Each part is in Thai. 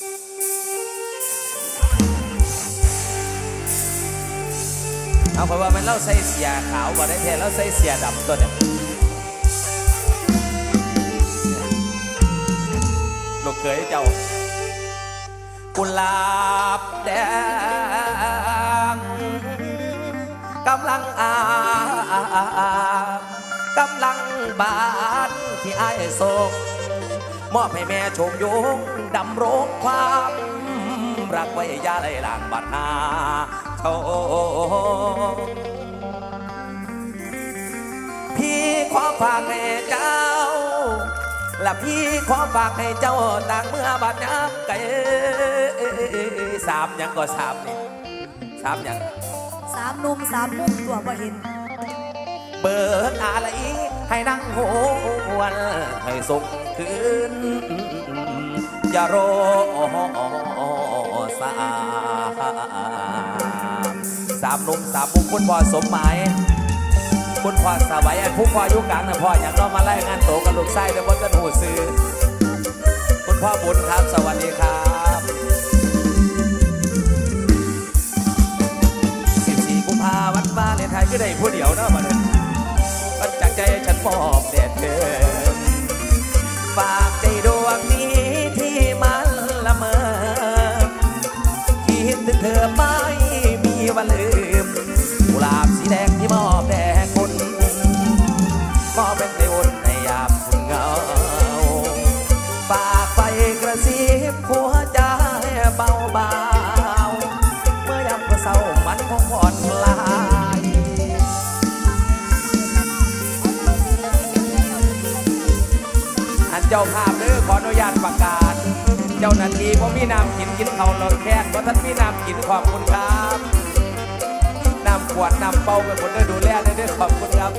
เอาเพราะว่ามันเล่าใส่เสียขาวบ่ได้แท้เล่าใส่เสียดำตัวเนี่ยลูกเคยเจ้ากุหลาบแดงกำลังอากำลังบานที่ไอ้ายโศก มอบให้แม่ชมยงดำรงความรักไว้อยาไหลหลางบัดหาโทพี่ขอฝากให้เจ้า และพี่ขอฝากให้เจ้าต่างเมื่อบาดน้ำไก่สามหยังก็สามนี่สามหยังสามหนุ่มสามมุมตัวบ่เห็น เบิกอะไรให้นั่งโหวนให้สุข คืนอย่ารอสามสามนุ่มสามมุมคุณพ่อสมหมายคุณพ่อสบายอันผู้พ่อยู่กลางนะพ่ออยางน้องมาไล่งานโตกับลูกไส้แต่ว่าจะหูซื้อคุณพ่อบุญครับสวัสดีครับ14กุมภาวันวาเลนไทน์ก็ได้ผู้เดียวเนาะมาเลยมันจากใจฉันมอบแด่เธอ เจ้าภาพเด้อขออนุญาตประกาศ เจ้าหน้าที่ผมมีน้ำกินกินเขาเราแค่เพราะท่านมีน้ำกินขอบคุณครับน้ำขวดน้ำเป่าเป็นคนได้ดูแลได้ด้วยขอบคุณครับ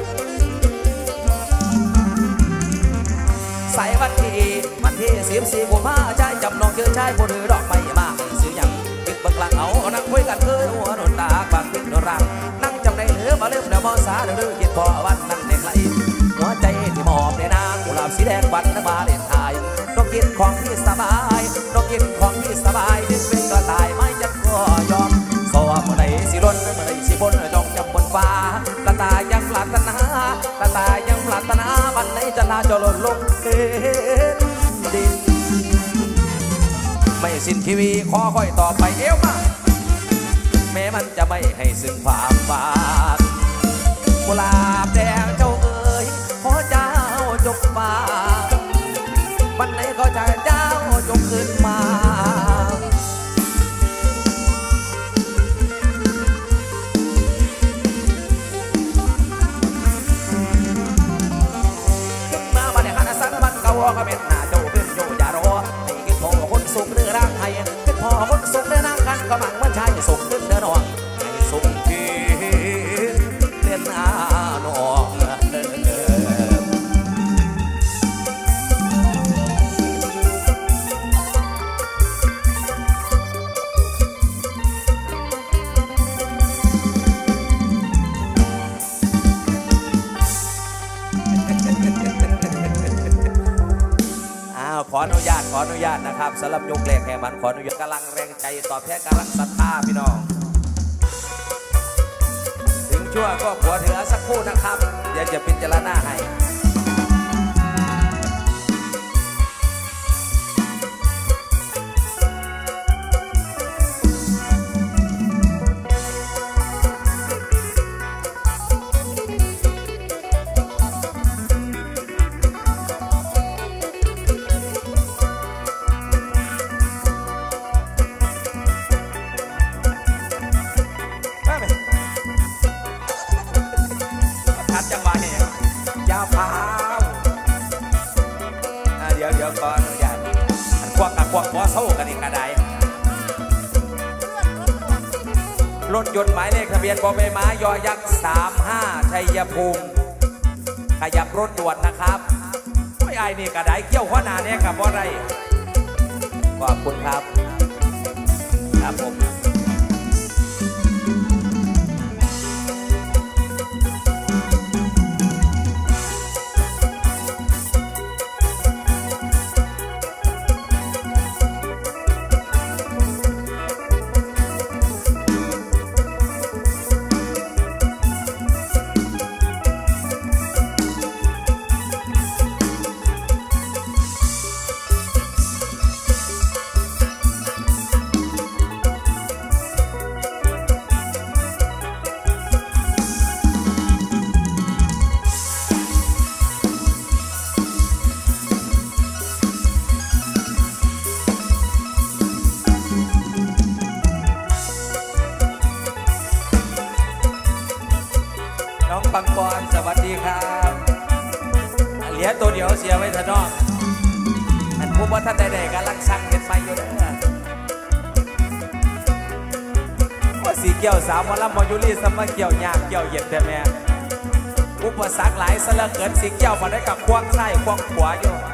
ใส่วันที่วันที่สิบสี่กุมภาใจจำน้องคือชายผู้ถือดอกไม้มาซื้อหยังปิดบังหลังเอานั่งคุยกันเคือหัวโดนตาบางปิดโดนรังนั่งจำได้เหลือมาเริ่มเดี๋ยวมอสาเดี๋ยวเรื่องคิดพอวันนั่งเด็กไหลหัวใจที่ม งกุหลาบสีแดงวันนมาเลนไทยนกกินของพี่สบายนกกินของพี่สบายดึงเป็นกระต่ายไม่จะก็ยอมสอบเมื่อใดสิร้นเมื่อใดสิบนจองจำบนฟ้ากระต่ายยังปรารถนากระต่ายยังปรารถนาวันไหนจะลาจะหล่นลงเห็นดินไม่สิ้นทีวีขอค่อยต่อไปเอวมาแม้มันจะไม่ให้ซึ่งความฝากกุหลาบแดงเจ้าเอ๋ยขอเจ้าจงมา วันไหนก็จะเจ้าจงขึ้นมาขึ้นมาบันในหันสันมันกะวอก็เป็นหน้าเจ้าเป็นโยอย่ารอให้คิดพอคนสุขหรือร่างไทยคิดพอคนสุขหรือร่างกันก็มัน นะครับสำหรับยกแรงแห่งมันขออนุญาตกำลังแรงใจตอบแทนกำลังศรัทธาพี่น้อง ถึงชั่วก็ผัวเถือสักคู่นะครับเดี๋ยวจะพิจารณาให้ ยนต์หมายเลขทะเบียนบอใบไม้ยอยักษ์35ชัยภูมิขยับรถด่วนนะครับไอ้ยไอ้นี่กระไดเขี้ยวข้อหนาเนี่ยกับว่าไรขอบคุณครับ ครับผม เกี่ยวสาวมอลำมอยุรีสมาเกี่ยวยากเกี่ยวเย็บแต่แม่อุปสรรคหลายสละเกินสิเกี่ยวมาได้กับควงไส้ควงขวาอยู่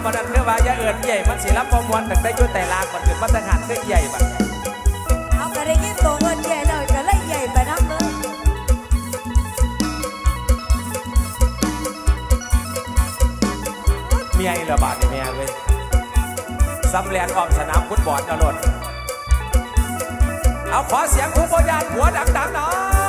เอาบัดนั้นคือว่าอย่าเอิ้นใหญ่มันสิรับประมวลตั้งแต่อยู่แต่ลางมันขึ้นมาตั้งหันคือใหญ่บัดเอาก็ได้ยินตัวเงินใหญ่แล้วก็เลยใหญ่ไปน้ำเลยเมียอีระบาดนี่แม่เว้ยสำเร็จออมสนามฟุตบอลเอาโลดเอาขอเสียงผู้บริยานหัวดังๆหน่อย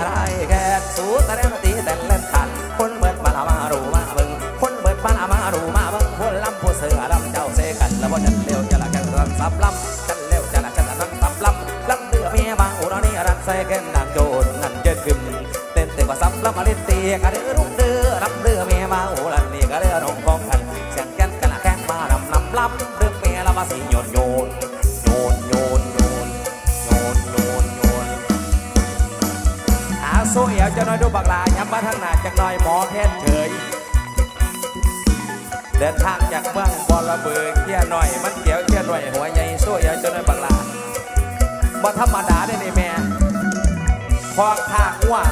ไรแกสูตะเล่นตีแต่เล่นขัดคนเบิดปาลามารูมาเบิ่งคนเบิดปาลามารูมาเบิ่งคนลำผู้เสือลำเจ้าเสกันแล้วบ่จันเร็วจะละกันรันสับลำจันเร็วจะละจันรันสับลำลำเรือเมียบางอุรานี่รันเสกันนางโจรนั่นเจ็ดขึ้นเต้นเต้นกว่าซับลำมาเล่นตีกะเดือรุ่งเดือลำเรือเมียบางอุ เมืองบอระเบือเที่ยหน่อย มันเขียวเที่ยหน่อยหัวใหญ่โซเอวจน้อยบักลาบ่ธรรมดาได้ในแม่พอข้างว่า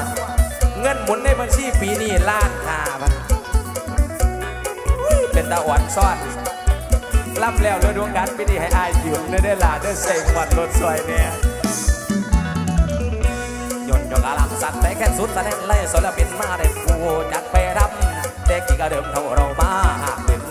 เงินหมุนในบัญชีปีนี้ล้านห้าพันเป็นตาอ่อนซ่อนรับแล้วเรื่องดวงการปีนี้ให้อายหยุดเด้อเด้ล่ะเด้อเซ็งหวัดรถสวยเนี่ยยนต์ยกอาลังสัตว์แต่แค่สุดแสดงไล่สนบินมาได้ผู้จักไปรับเด็กกี่กระเดิมเท่าเรามาหากเป็น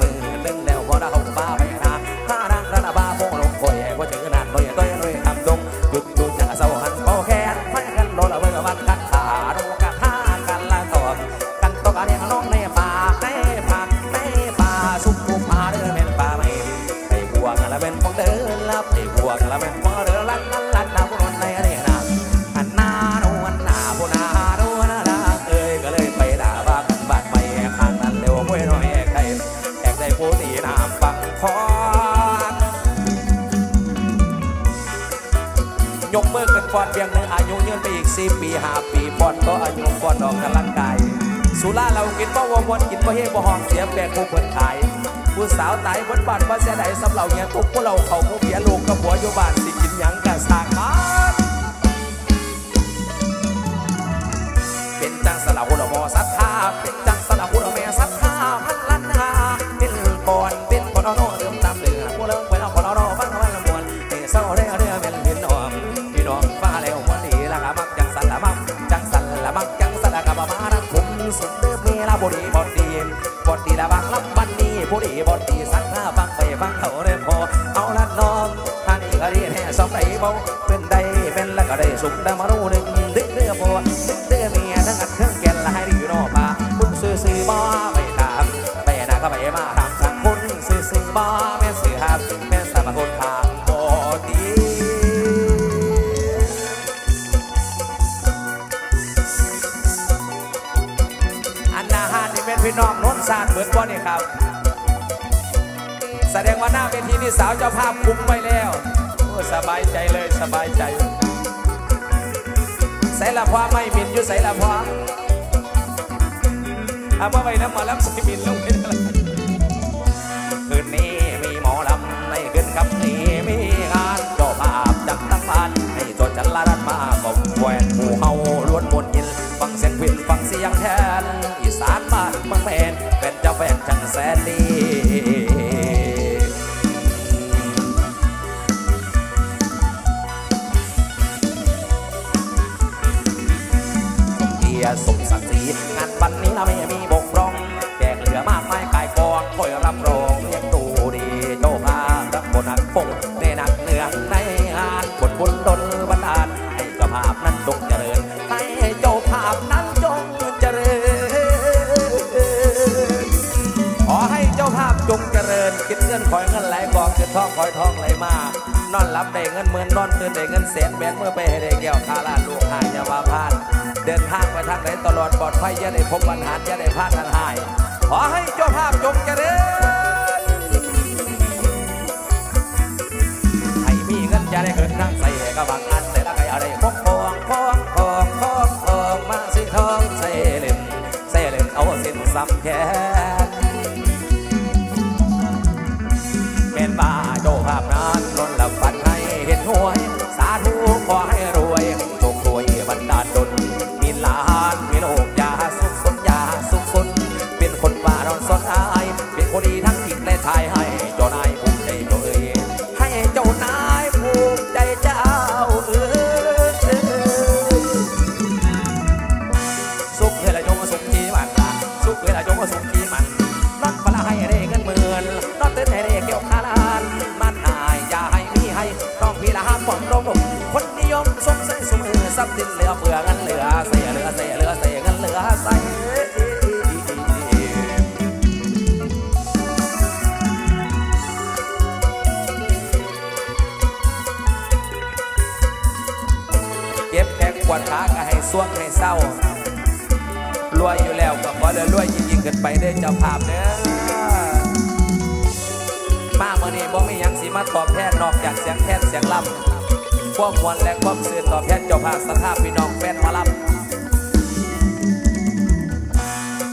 กันตกอะไรน้องในป่าในผักในป่าสุกทุกมาเดินเป็นป่าไม่ไปบวกละเป็นของเดินลับไปบวกละเป็นของเดินลันลันลันดาวคนในอะไรนะหันหน้าโนวันหน้าผู้นาโนนานาเอ้ยก็เลยไปด่าบ้านบ้านไม่ข้างนั้นเร็วห้วยน้อยใครแอกได้ผู้ตีน้ำฟังคอนยกมือขึ้นฟอนเพียงหนึ่งอายุยืนไปอีกสี่ปีห้าปีฟอนก็อายุฟอนออกกำลังกาย สุราเรากินบ่วมวนกินบ่เฮบ่ห้องเสียแปลกผู้เปิดขาย ผู้สาวตายบนบ้านว่าเสียดายสำเหล่าเงี้ยทุกพวกเราเขาผู้เพียลูกกับหัวอยู่บ้านสิ ฟังเขาเรียพอเอาละน้องท่านนี้ก็เรียนให้สองได้เบาเป็นได้เป็นแล้วก็ได้สุขได้มารู้หนึ่งดึกเรือพอดึกเรือเมียทั้งอัดเครื่องแกนละให้ดีนอป่าคุณซื้อซื้อบ่ไปตามไปนาก็ไปมาทางทางคุณซื้อซื้อบ่แม่ซื้อหับแม่สามคนทางดีอันนาหารนี่เป็นพี่น้องน้นซานเหมือนบ่นี่ครับ แสดงว่าหน้าเวทีนี่สาวเจ้าภาพคุ้มไว้แล้วโอ้สบายใจเลยสบายใจใส่ละพอไม่มินอยู่ใส่ละพอเอามาไปน้ำหมาล้ำสิบินลงไปแล้วคืนนี้มีหมอลำในคืนคำนี้มีงานเจ้าภาพจากทั้งบ้านให้จจันละรันมากบแหวนหมู่เฮาล้วนมนยินฟังเสียงพินฟังเสียงแทนอีสานบ้านเมืองแมนเป็นเจ้าแฟนจังแสนดี จงเจริญคิดเงินคอยเงินไหลกองคิดทองคอยทองไหลมานอนหลับได้เงินหมื่นนอนตื่นได้เงินแสนแบนเมื่อไปให้ได้แก้วคาลาลูกหายอยาวาพลาดเดินทางไปทางไหนตลอดปลอดภัยอย่าได้พบปัญหาอย่าได้พลาดทางหาย ขอให้เจ้าภาพจงเจริญให้มีเงินอย่าได้เกินทางใส่ก็บางอันแต่ละใครอะไรพองพองพองพองพองพองมาสิทองใส่เล่นใส่เล่นเอาสินสับแข วดขาก็ให้สวงให้เศร้ารวยอยู่แล้วก็ขอเลยรวยยิ่งๆขึ้นไปเด้เจ้าภาพเด้อมาเมื่อนี้บ่มียังสิมาตอบแทนนอกจากเสียงแทนเสียงลำความมวลและความซื่อตอบแทนเจ้าภาพสถาพี่น้องแฟนมาลำ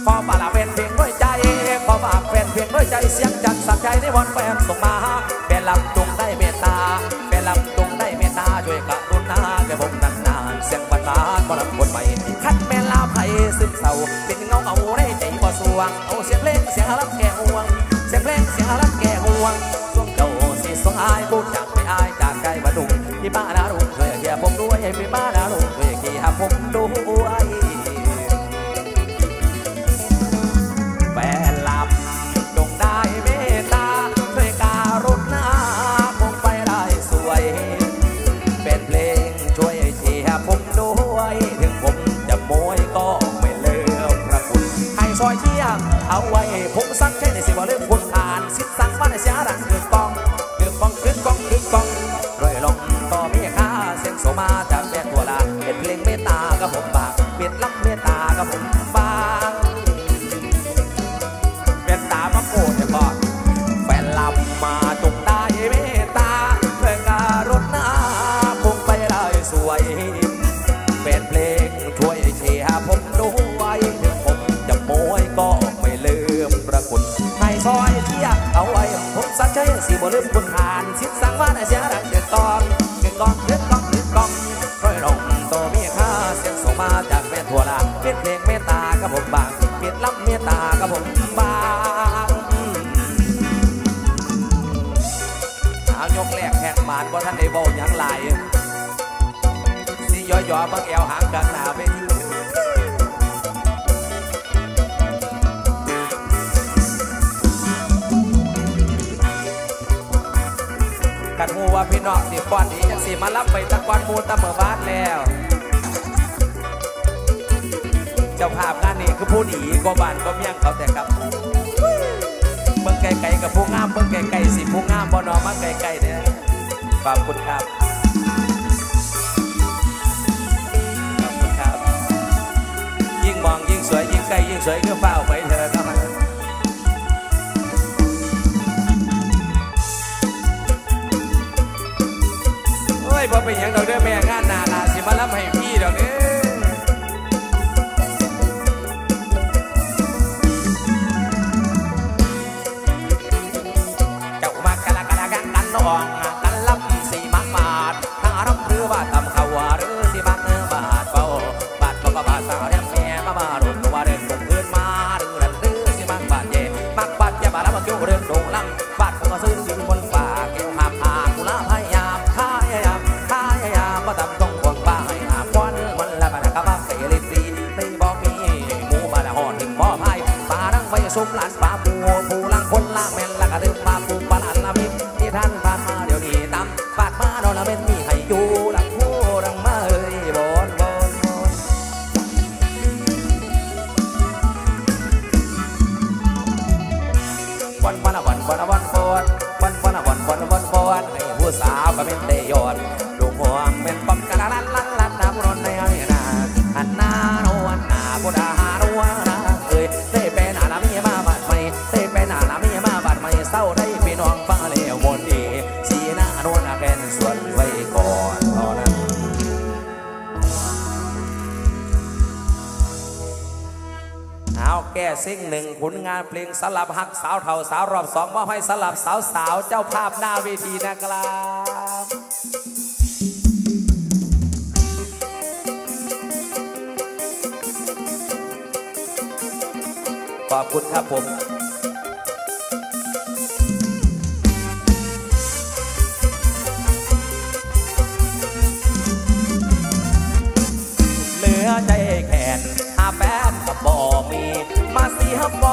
ขอปาลาเป็นเพียงด้วยใจขอฝากแฟนเพียงด้วยใจเสียงจัดสักใจในวันแฟนส่งมาเป็นลำจง บัดาลบ่ลำคนใหม่คัดแม่นลาไผ่ซึมเศร้าเป็นเงาเอาได้ใจบ่สว่างเอาเสียงเพลงเสียงรับ รอยลงต่อเมีค่าเสียงโสมาจากแดนตัวลาเป็นเพลงเมตตากับผมบางเบียดล้ำเมตตากับผมบางเป็นตามะโกดเนี่ยพ่อแฟนลำมาจงได้เมตตาเพื่อการดนาคงไปได้สวยเป็นเพลงช่วยเชียร์ผมด้วยถึงผมจะโมยก็ไม่ลืมประคุณให้ซอยเชียเอาไว้ผมสักใจสิบ่ลืมคุณ บางเปียดล้ำเมตตากับผมบางเอายกแรกแหกบานว่าท่านได้บอกยังหลสิย่อยๆบังแอวหางกลางหนาไปทีกันหูว่าพี่น้องสิป้อนนี้ยังสิมารับไปตะกอนมูตะเมื่อบ้านแล้ว เจ้าภาพงานนี้คือผู้ดีกว่บานก็เมี่ยงเขาแต่กับเบิ่งไกลๆกับผู้งามเบิ่งไกลๆสิผู้งามบ่นอมาไกลๆเนี่ยขอบคุณครับขอบคุณครับ ยิ่งมองยิ่งสวยยิ่งใกล้ยิ่งสวยก็เฝ้าไปเธอครับโอ้ยบ่เป็นหยังดอกเด้อแม่ โยเรื่องโด่งลังบาดก็ซื้อ สิ่งหนึ่งผลงานเพลงสลับหักสาวเท่าสาวรอบสองมอบให้สลับสาวสาวเจ้าภาพหน้าเวทีนะครับขอบคุณครับผมเหลือใจแขนหาแฟนก็บอกมี มาเสียบ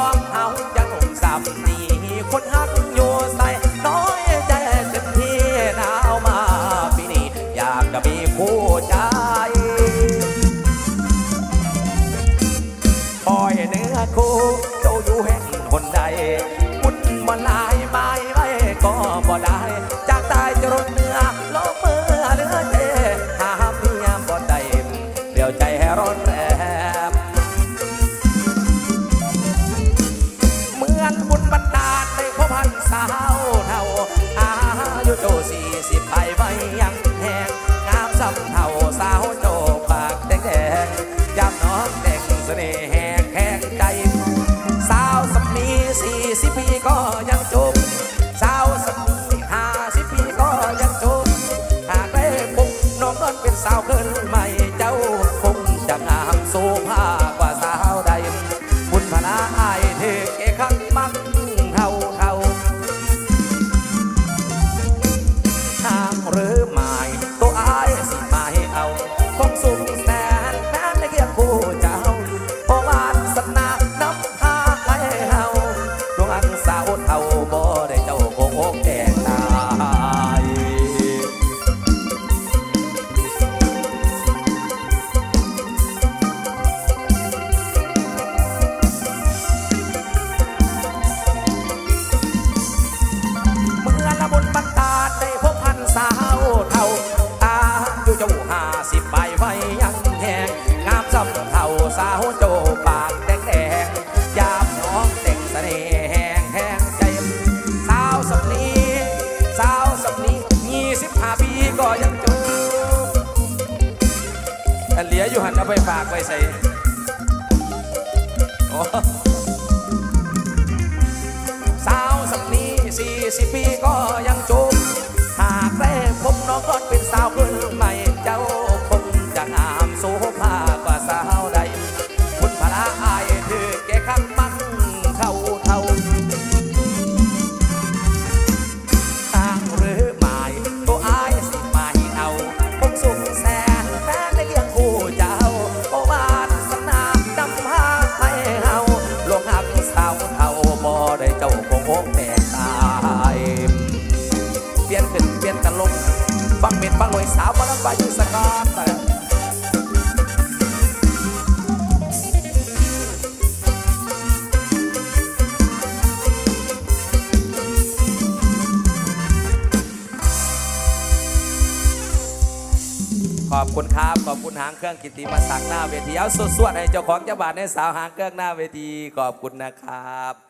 rớ màu ออยังจูอันเหลียอยู่หันเอาไปฝากไว้ใส่สาวสำนีสี่สิบปีก็ยังจูหากได้พบน้องก็เป็นสาวเกินใหม่ สาวมลังบายุสกอตขอบคุณครับ ขอบคุณหางเครื่องกิติมาสักหน้าเวที เอาสวดๆให้เจ้าของเจ้าบาทในสาวหางเครื่องหน้าเวที ขอบคุณนะครับ